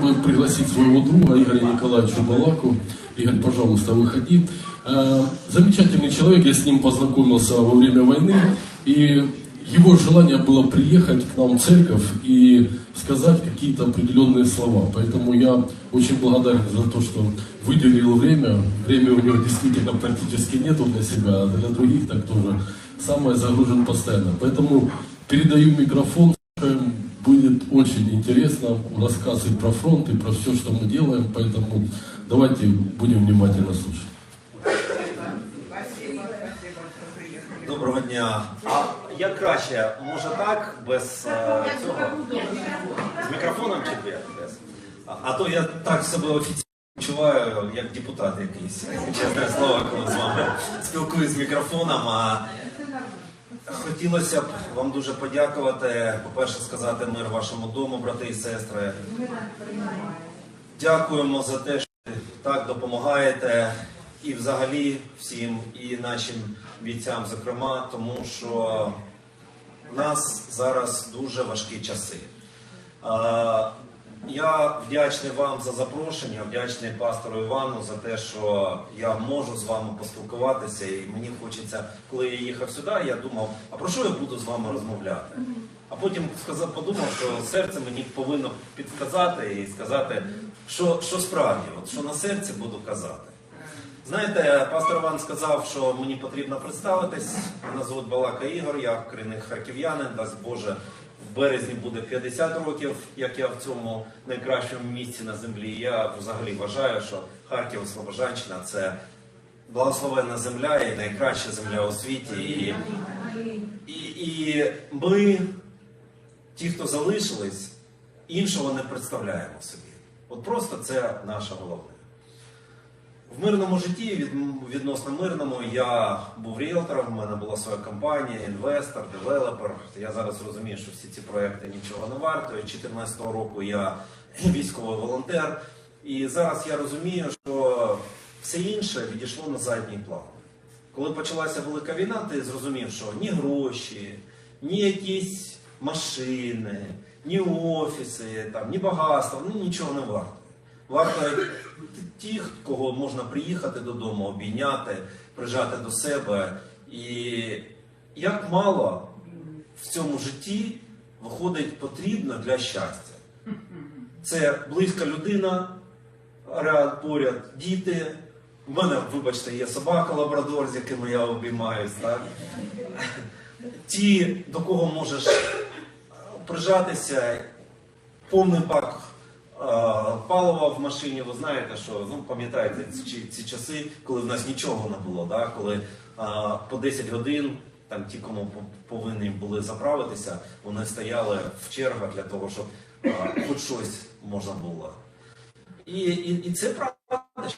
бы пригласить своего друга Игоря Николаевича Балаку. Игорь, пожалуйста, выходи. Э, Замечательный человек, я с ним познакомился во время войны, и его желание было приехать к нам в церковь и сказать какие-то определенные слова. Поэтому я очень благодарен за то, что выделил время. Время у него действительно практически нету для себя, а для других так тоже. Самое загружен постоянно. Поэтому передаю микрофон Будет очень интересно рассказы про фронт и про все, что мы делаем, поэтому давайте будем внимательно слушать. Доброго дня. А як краще, може так, без е, цього? З мікрофоном чи без? без? А, а то я так себе офіційно відчуваю, як депутат якийсь. Чесне слово, коли з вами спілкуюсь з мікрофоном. А хотілося б вам дуже подякувати. По-перше, сказати мир вашому дому, брати і сестри. Дякуємо за те, що так допомагаєте і взагалі всім, і нашим бійцям, зокрема, тому що в нас зараз дуже важкі часи. Я вдячний вам за запрошення, вдячний пастору Івану за те, що я можу з вами поспілкуватися. І мені хочеться, коли я їхав сюди, я думав, а про що я буду з вами розмовляти? А потім сказав, подумав, що серце мені повинно підказати і сказати, що, що справді, от що на серці буду казати. Знаєте, пастор Іван сказав, що мені потрібно представитись. Мене звуть Балака Ігор, я корінний харків'янин, дасть Боже, березні буде 50 років, як я в цьому найкращому місці на землі. Я взагалі вважаю, що Харків, Слобожанщина це благословенна земля і найкраща земля у світі. І, і, і ми, ті, хто залишились, іншого не представляємо собі. От просто це наше головне. В мирному житті, від, відносно мирному, я був ріелтором, в мене була своя компанія, інвестор, девелопер. Я зараз розумію, що всі ці проекти нічого не вартують. 2014 року я військовий волонтер. І зараз я розумію, що все інше відійшло на задній план. Коли почалася велика війна, ти зрозумів, що ні гроші, ні якісь машини, ні офіси, там, ні багатство, ну нічого не варто. Варто ті, кого можна приїхати додому, обійняти, прижати до себе. І як мало в цьому житті виходить потрібно для щастя. Це близька людина, ряд поряд, діти. У мене, вибачте, є собака лабрадор, з якими я обіймаюсь. Так? Ті, до кого можеш прижатися, повний бак палива в машині. Ви знаєте, що ну, пам'ятаєте ці, ці часи, коли в нас нічого не було, да? коли е, по 10 годин. Там ті, кому повинні були заправитися, вони стояли в чергах для того, щоб е, хоч щось можна було. І, і, і це правда.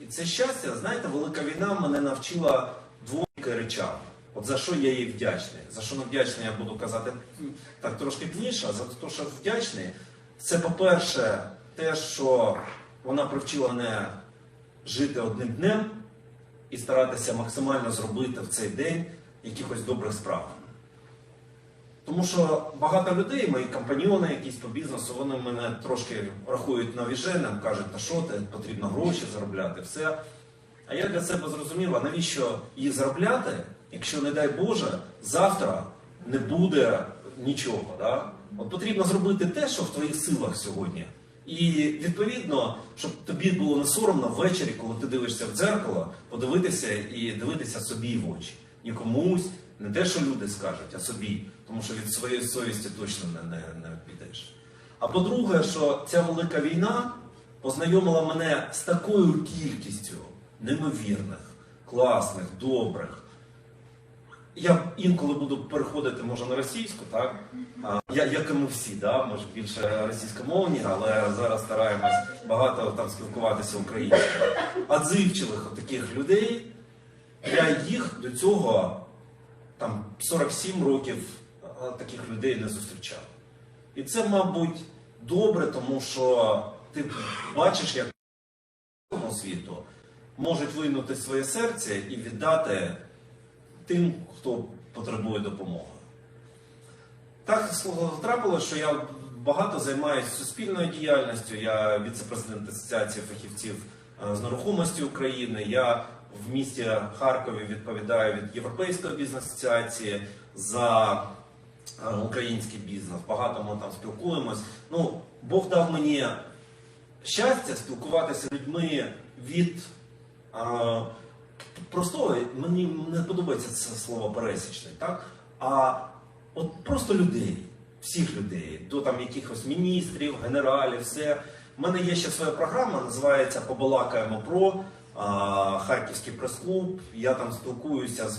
І це щастя, знаєте, велика війна мене навчила двом речам. От за що я їй вдячний. За що не вдячний, я буду казати так трошки пізніше, за те, що вдячний, це, по-перше, те, що вона привчила мене жити одним днем і старатися максимально зробити в цей день якихось добрих справ. Тому що багато людей, мої компаньйони якісь по бізнесу, вони мене трошки рахують навіженим, кажуть, та що ти, потрібно гроші заробляти, все. А я для себе зрозумів, а навіщо їх заробляти, якщо, не дай Боже, завтра не буде нічого. Да? От потрібно зробити те, що в твоїх силах сьогодні. І відповідно, щоб тобі було не соромно ввечері, коли ти дивишся в дзеркало, подивитися і дивитися собі в очі. Ні комусь, не те, що люди скажуть, а собі. Тому що від своєї совісті точно не, не, не підеш. А по-друге, що ця велика війна познайомила мене з такою кількістю неймовірних, класних, добрих. Я інколи буду переходити, може, на російську, так? Я, як і ми всі, да? може більше російськомовні, але зараз стараємось багато там спілкуватися українською. Отзивчивих таких людей, я їх до цього там 47 років таких людей не зустрічав. І це, мабуть, добре, тому що ти бачиш, як цьому світу можуть винути своє серце і віддати тим, хто потребує допомоги. Так трапилося, що я багато займаюся суспільною діяльністю. Я віце-президент Асоціації фахівців е, з нерухомості України. Я в місті Харкові відповідаю від Європейської бізнес-асоціації за е, український бізнес. Багато ми там спілкуємось. Ну, Бог дав мені щастя спілкуватися з людьми від е, простого, мені не подобається це слово пересічний, так? А от просто людей, всіх людей, до там якихось міністрів, генералів, все. У мене є ще своя програма, називається Побалакаємо про а, Харківський прес-клуб. Я там спілкуюся з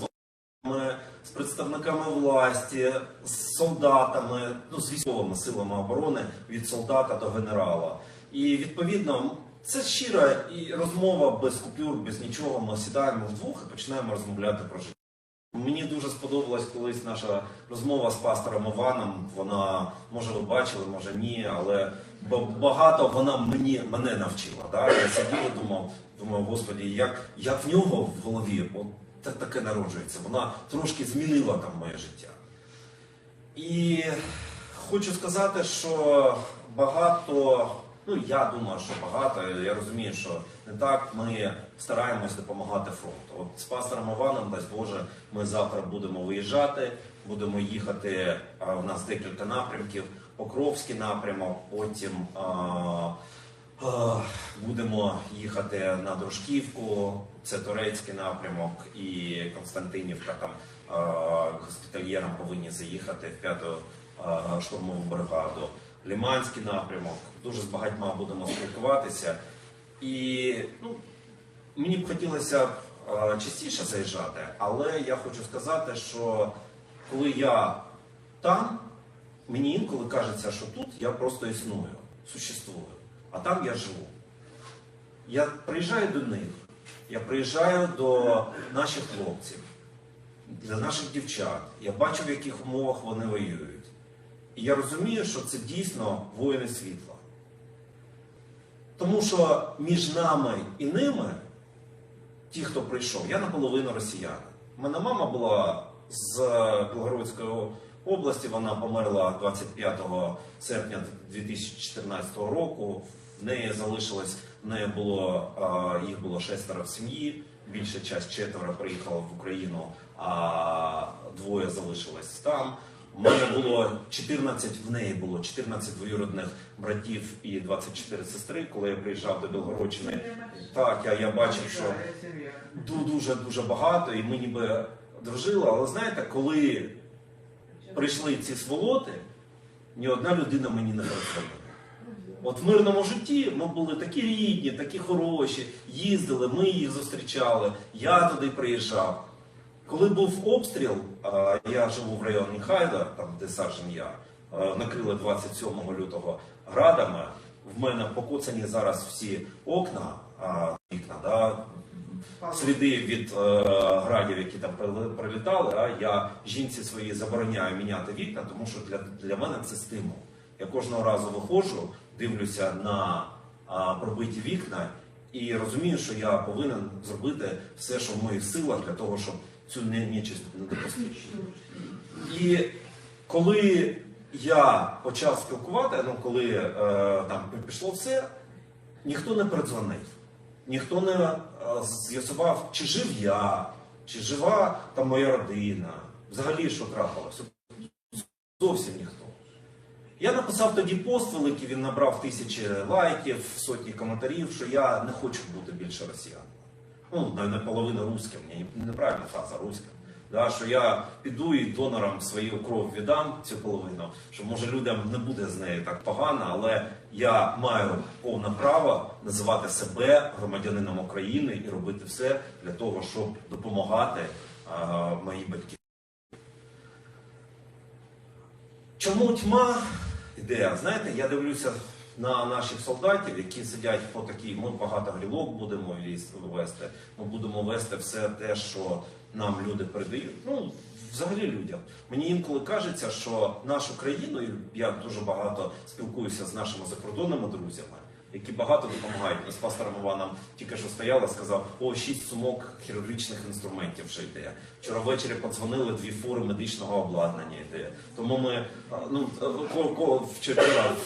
волонтерами, з представниками власті, з солдатами, ну, з військовими силами оборони від солдата до генерала. І відповідно це щира і розмова без купюр, без нічого. Ми сідаємо вдвох і починаємо розмовляти про життя. Мені дуже сподобалась колись наша розмова з пастором Іваном. Вона може ви бачили, може ні, але багато вона мені мене навчила. Да? Я сидів і думав, думав, господі, як, як в нього в голові от та- таке народжується. Вона трошки змінила там моє життя. І хочу сказати, що багато, ну я думаю, що багато, я розумію, що не так ми стараємось допомагати фронту. От з пастором Іваном, дасть Боже, ми завтра будемо виїжджати, будемо їхати. У нас декілька напрямків. Покровський напрямок, потім а, будемо їхати на Дружківку, це турецький напрямок, і Константинівка там госпітальєрам повинні заїхати в п'яту штурмову бригаду. Ліманський напрямок. Дуже з багатьма будемо спілкуватися. І ну, мені б хотілося а, частіше заїжджати, але я хочу сказати, що коли я там, мені інколи кажеться, що тут я просто існую, существую, а там я живу. Я приїжджаю до них, я приїжджаю до наших хлопців, до наших дівчат. Я бачу, в яких умовах вони воюють. І я розумію, що це дійсно воїни світла. Тому що між нами і ними, ті, хто прийшов, я наполовину росіянин. У мене мама була з Білгородської області, вона померла 25 серпня 2014 року. В неї залишилось, в неї було, а, їх було шестеро в сім'ї, більша часть четверо приїхала в Україну, а двоє залишилось там. У мене було 14, в неї було 14 двоюродних братів і 24 сестри, коли я приїжджав до Білгородщини. Так, я, я бачив, що дуже дуже багато, і ми ніби дружили. Але знаєте, коли прийшли ці сволоти, ні одна людина мені не подзвонила. От в мирному житті ми були такі рідні, такі хороші, їздили, ми їх зустрічали, я туди приїжджав. Коли був обстріл, я живу в районі Хайда, там де Саржен я, накрили 27 лютого градами. В мене покоцані зараз всі окна, вікна, да, сліди від е, градів, які там прилітали. А я жінці своїй забороняю міняти вікна, тому що для, для мене це стимул. Я кожного разу виходжу, дивлюся на пробиті вікна і розумію, що я повинен зробити все, що в моїх силах, для того, щоб цю не- нечисть не допустити. І коли я почав спілкувати, ну коли е, там пішло все, ніхто не передзвонив, ніхто не е, з'ясував, чи жив я, чи жива там моя родина, взагалі що трапилося. Зовсім ніхто. Я написав тоді пост великий, він набрав тисячі лайків, сотні коментарів, що я не хочу бути більше росіянином. Ну, на- наполовину русським, ні, неправильна фраза руським. Да, що я піду і донорам свою кров віддам цю половину, що може людям не буде з нею так погано, але я маю повне право називати себе громадянином України і робити все для того, щоб допомагати а, моїй батьківщині. Чому тьма йде? Знаєте, я дивлюся на наших солдатів, які сидять по такій, ми багато грілок будемо вести, ми будемо вести все те, що нам люди передають. Ну, взагалі людям. Мені інколи кажеться, що нашу країну, я дуже багато спілкуюся з нашими закордонними друзями, які багато допомагають. Ми з пастором Іваном тільки що стояли, сказав, о, шість сумок хірургічних інструментів вже йде. Вчора ввечері подзвонили дві фури медичного обладнання йде. Тому ми ну, вчора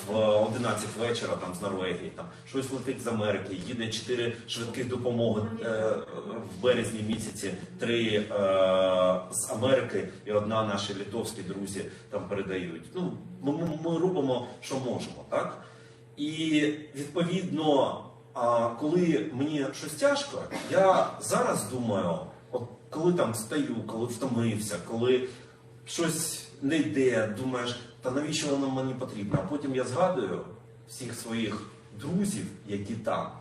в 11 вечора там з Норвегії, там щось летить з Америки, їде чотири швидких допомоги е, в березні місяці, три е, з Америки і одна наші литовські друзі там передають. Ну, ми, ми робимо, що можемо, так? І відповідно, коли мені щось тяжко, я зараз думаю, от коли там стою, коли втомився, коли щось не йде, думаєш, та навіщо воно мені потрібно? А потім я згадую всіх своїх друзів, які там,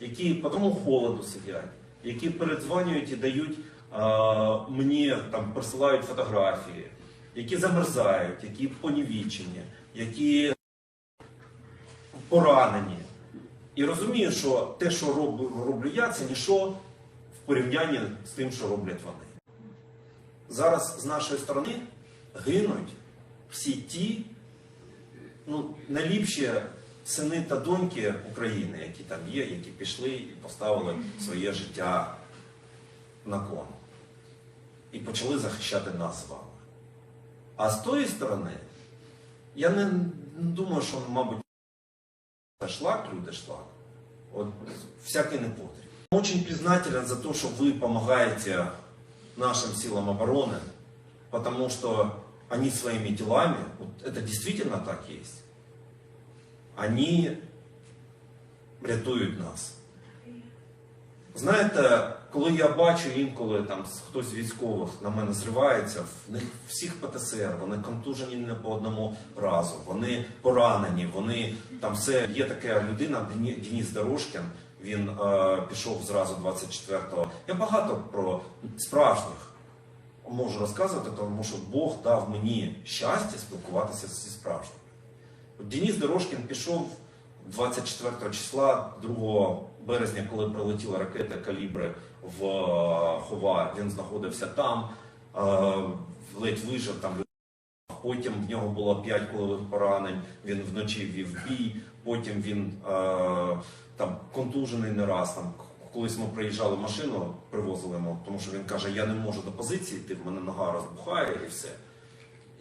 які по тому холоду сидять, які передзвонюють і дають а, мені там присилають фотографії, які замерзають, які понівічені, які поранені. І розумію, що те, що роблю, роблю я, це ніщо в порівнянні з тим, що роблять вони. Зараз з нашої сторони гинуть всі ті, ну, найліпші сини та доньки України, які там є, які пішли і поставили своє життя на кон. І почали захищати нас з вами. А з тої сторони, я не думаю, що, мабуть, шлак, люди шлак. Вот всякий непотреб. Очень признателен за то, что вы помогаете нашим силам обороны, потому что они своими делами, вот это действительно так есть, они рятують нас. Знаєте, коли я бачу інколи там хтось з військових на мене зривається, в них всіх ПТСР, вони контужені не по одному разу, вони поранені, вони там все. Є така людина, Денис Дорожкін, він е, пішов зразу 24-го. Я багато про справжніх можу розказувати, тому що Бог дав мені щастя спілкуватися зі справжніми. Денис Дорожкін пішов 24 числа, 2 березня, коли прилетіла ракета Калібри в е, Хова, він знаходився там, е, ледь вижив там. Потім в нього було 5 кулевих поранень, він вночі вів бій, потім він е, там контужений не раз. Там, колись ми приїжджали машину, привозили йому, тому що він каже, я не можу до позиції йти, в мене нога розбухає і все.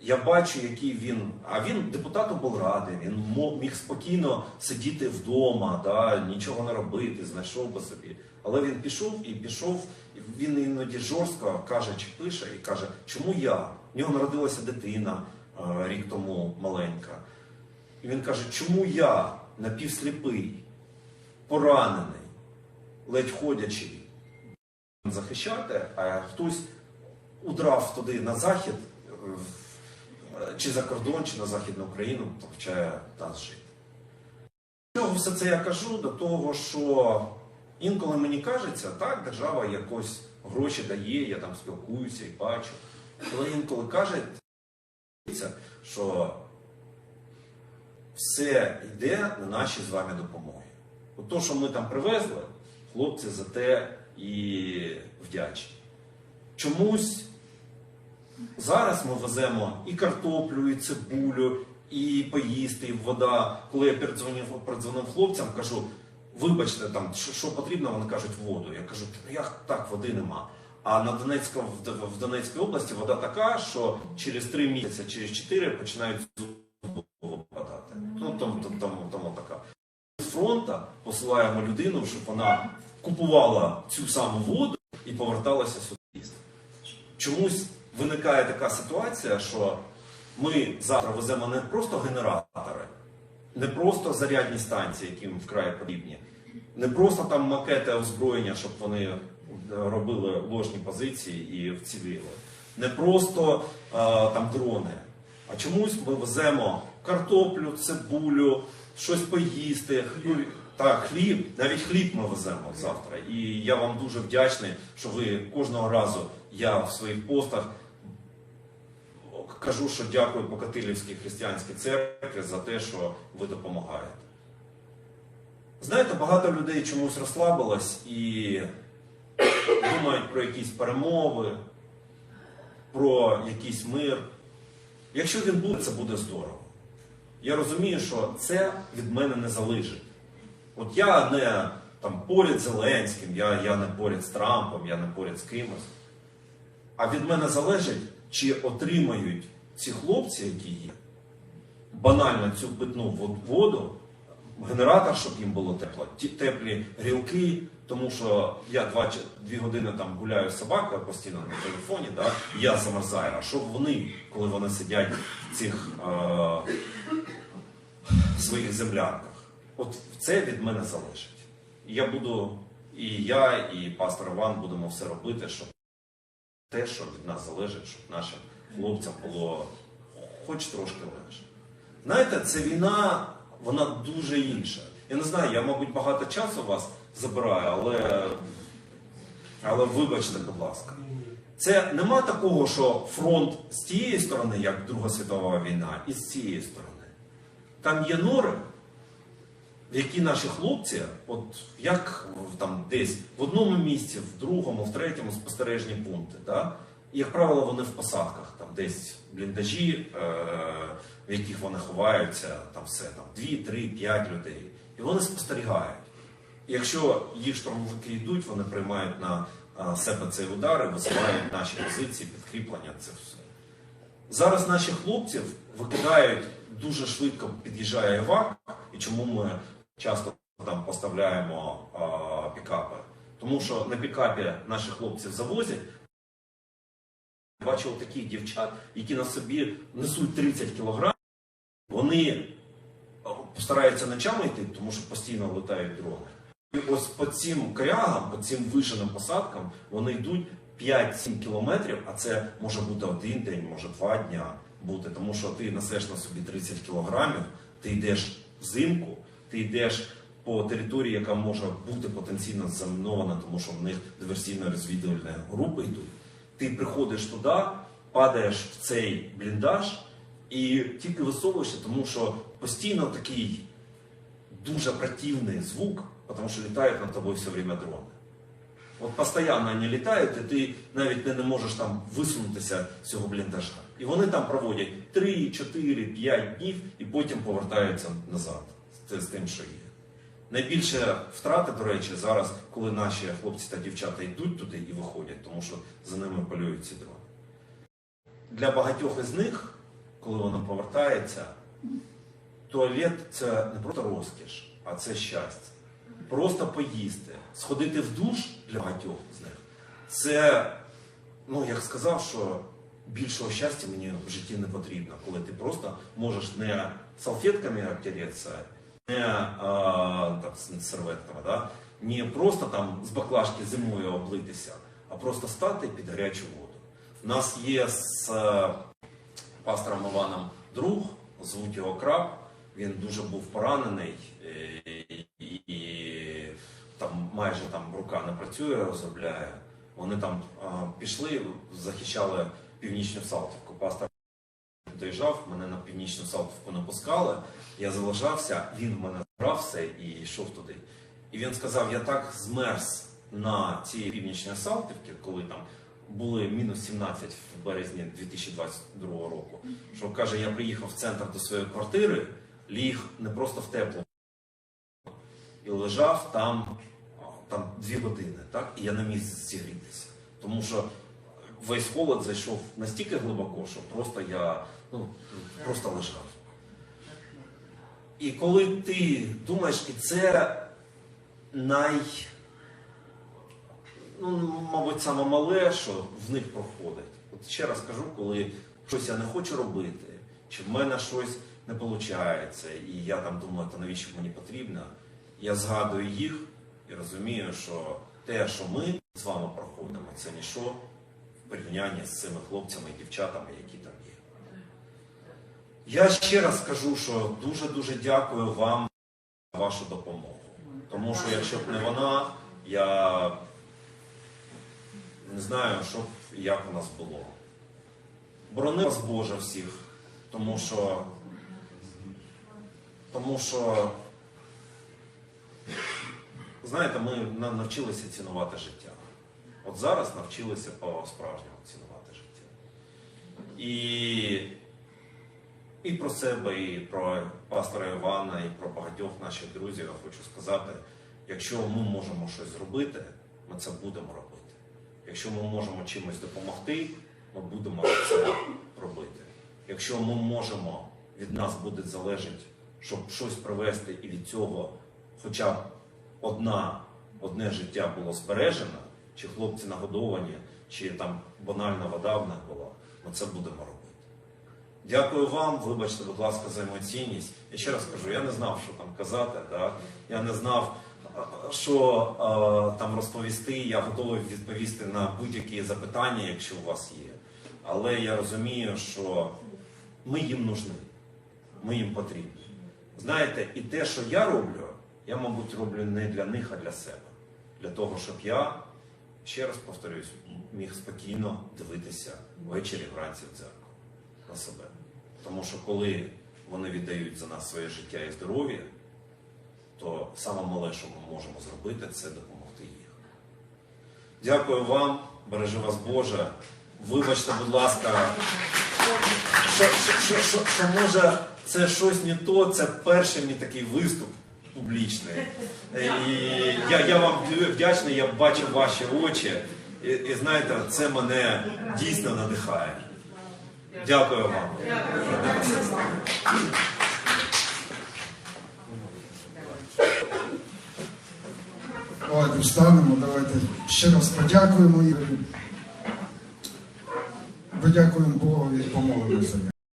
Я бачу, який він. А він депутат облради, він міг спокійно сидіти вдома, да, нічого не робити, знайшов би собі. Але він пішов і пішов, він іноді жорстко каже, чи пише, і каже, чому я? В нього народилася дитина е, рік тому маленька. І він каже, чому я напівсліпий, поранений, ледь ходячий, захищати, а хтось удрав туди на захід, чи за кордон, чи на Західну Україну, то вчає нас жити. Чого все це я кажу? До того, що інколи мені кажеться, так, держава якось гроші дає, я там спілкуюся і бачу. Але інколи кажеться, що все йде на наші з вами допомоги. От то, що ми там привезли, хлопці за те і вдячні. Чомусь зараз ми веземо і картоплю, і цибулю, і поїсти, і вода. Коли я передзвонив, передзвонив хлопцям, кажу, вибачте, там, що, що потрібно, вони кажуть воду. Я кажу, як так, води нема. А на Донецьку, в, Донецькій області вода така, що через три місяці, через чотири починають зуби випадати. Ну, тому, тому, тому, тому така. З фронта посилаємо людину, щоб вона купувала цю саму воду і поверталася сюди. Чомусь виникає така ситуація, що ми завтра веземо не просто генератори, не просто зарядні станції, які їм вкрай потрібні, не просто там макети озброєння, щоб вони е, робили ложні позиції і вціліли, не просто е, там дрони. А чомусь ми веземо картоплю, цибулю, щось поїсти, хліб. Так, хліб, навіть хліб ми веземо завтра. І я вам дуже вдячний, що ви кожного разу я в своїх постах кажу, що дякую Покатилівській християнській церкві за те, що ви допомагаєте. Знаєте, багато людей чомусь розслабилось і думають про якісь перемови, про якийсь мир. Якщо він буде, це буде здорово. Я розумію, що це від мене не залежить. От я не там поряд з Зеленським, я, я не поряд з Трампом, я не поряд з кимось. А від мене залежить, чи отримають ці хлопці, які є, банально цю питну воду, генератор, щоб їм було тепло, теплі грілки, тому що я два, дві години там гуляю з собакою постійно на телефоні, да, я замерзаю. А щоб вони, коли вони сидять в цих е, своїх землянках, от це від мене залежить. Я буду, і я, і пастор Іван будемо все робити, щоб те, що від нас залежить, щоб нашим хлопцям було хоч трошки легше. Знаєте, ця війна, вона дуже інша. Я не знаю, я, мабуть, багато часу вас забираю, але, але вибачте, будь ласка. Це нема такого, що фронт з тієї сторони, як Друга світова війна, і з цієї сторони. Там є нори, які наші хлопці, от як там десь в одному місці, в другому, в третьому спостережні пункти. Да? Як правило, вони в посадках, там десь бліндажі, е, в яких вони ховаються, там все, там 2, 3, 5 людей. І вони спостерігають. Якщо їх штурмовики йдуть, вони приймають на себе цей удар і висувають наші позиції, підкріплення, це все. Зараз наші хлопців викидають дуже швидко під'їжджає івак, і чому ми часто там поставляємо а, пікапи? Тому що на пікапі наші хлопців завозять. Бачив таких дівчат, які на собі несуть 30 кілограм. Вони стараються ночами йти, тому що постійно летають дрони. І ось по цим корягам, по цим вишеним посадкам, вони йдуть 5-7 кілометрів, а це може бути один день, може два дня бути, тому що ти несеш на собі 30 кілограмів, ти йдеш взимку, ти йдеш по території, яка може бути потенційно замінована, тому що в них диверсійно-розвідувальні групи йдуть. Ти приходиш туди, падаєш в цей бліндаж і тільки висовуєшся, тому що постійно такий дуже противный звук, потому что летают над тобой все время дрони. От постійно вони літають, і ти навіть не, не можеш там висунутися з цього бліндажа. І вони там проводять 3, 4, 5 днів і потім повертаються назад з, тим, що є. Найбільше втрати, до речі, зараз, коли наші хлопці та дівчата йдуть туди і виходять, тому що за ними полюють ці дрони. Для багатьох із них, коли вони повертаються, туалет це не просто розкіш, а це щастя. Просто поїсти, сходити в душ для багатьох з них. Це, ну як сказав, що більшого щастя мені в житті не потрібно, коли ти просто можеш не салфетками обтереться, не там, серветками, да? не просто там з баклажки зимою облитися, а просто стати під гарячу воду. У нас є з е, пастором Іваном друг, звуть його Краб. Він дуже був поранений е, і, і там майже там рука не працює, розробляє. Вони там а, пішли, захищали північну Салтівку. Пастор доїжджав, мене на північну Салтівку не пускали. Я залишався, він в мене забрав все і йшов туди. І він сказав: я так змерз на цій північній Салтівці, коли там були мінус 17 в березні 2022 року. Що каже, я приїхав в центр до своєї квартири, ліг не просто в тепло і лежав там, там дві години, так? І я не міг зігрітися. Тому що весь холод зайшов настільки глибоко, що просто я ну, просто лежав. І коли ти думаєш, і це най, ну, мабуть, саме мале, що в них проходить. От ще раз кажу, коли щось я не хочу робити, чи в мене щось не виходить, і я там думаю, то навіщо мені потрібно, я згадую їх і розумію, що те, що ми з вами проходимо, це ніщо в порівнянні з цими хлопцями і дівчатами, які там. Я ще раз скажу, що дуже-дуже дякую вам за вашу допомогу. Тому що якщо б не вона, я не знаю, що б як у нас було. Борони вас Боже всіх, тому що, тому що, знаєте, ми навчилися цінувати життя. От зараз навчилися по-справжньому цінувати життя. І і про себе, і про пастора Івана, і про багатьох наших друзів я хочу сказати: якщо ми можемо щось зробити, ми це будемо робити. Якщо ми можемо чимось допомогти, ми будемо це робити. Якщо ми можемо, від нас буде залежати, щоб щось привести і від цього хоча б одна, одне життя було збережено, чи хлопці нагодовані, чи там банальна вода в них була, ми це будемо робити. Дякую вам, вибачте, будь ласка, за емоційність. Я ще раз кажу, я не знав, що там казати, да? я не знав, що а, там розповісти. Я готовий відповісти на будь-які запитання, якщо у вас є. Але я розумію, що ми їм нужні, ми їм потрібні. Знаєте, і те, що я роблю, я, мабуть, роблю не для них, а для себе. Для того, щоб я, ще раз повторюсь, міг спокійно дивитися ввечері вранці в дзеркало на себе. Тому що коли вони віддають за нас своє життя і здоров'я, то саме мале, що ми можемо зробити, це допомогти їх. Дякую вам, бережи вас Боже. Вибачте, будь ласка, що, що, що, що, що може це щось не то, це перший мій такий виступ публічний. Е, І я, я вам вдячний, я бачив ваші очі. І, і знаєте, це мене дійсно надихає. Дякую вам. Давайте встанемо, давайте ще раз подякуємо Ігорю. Подякуємо Богові і помолимося.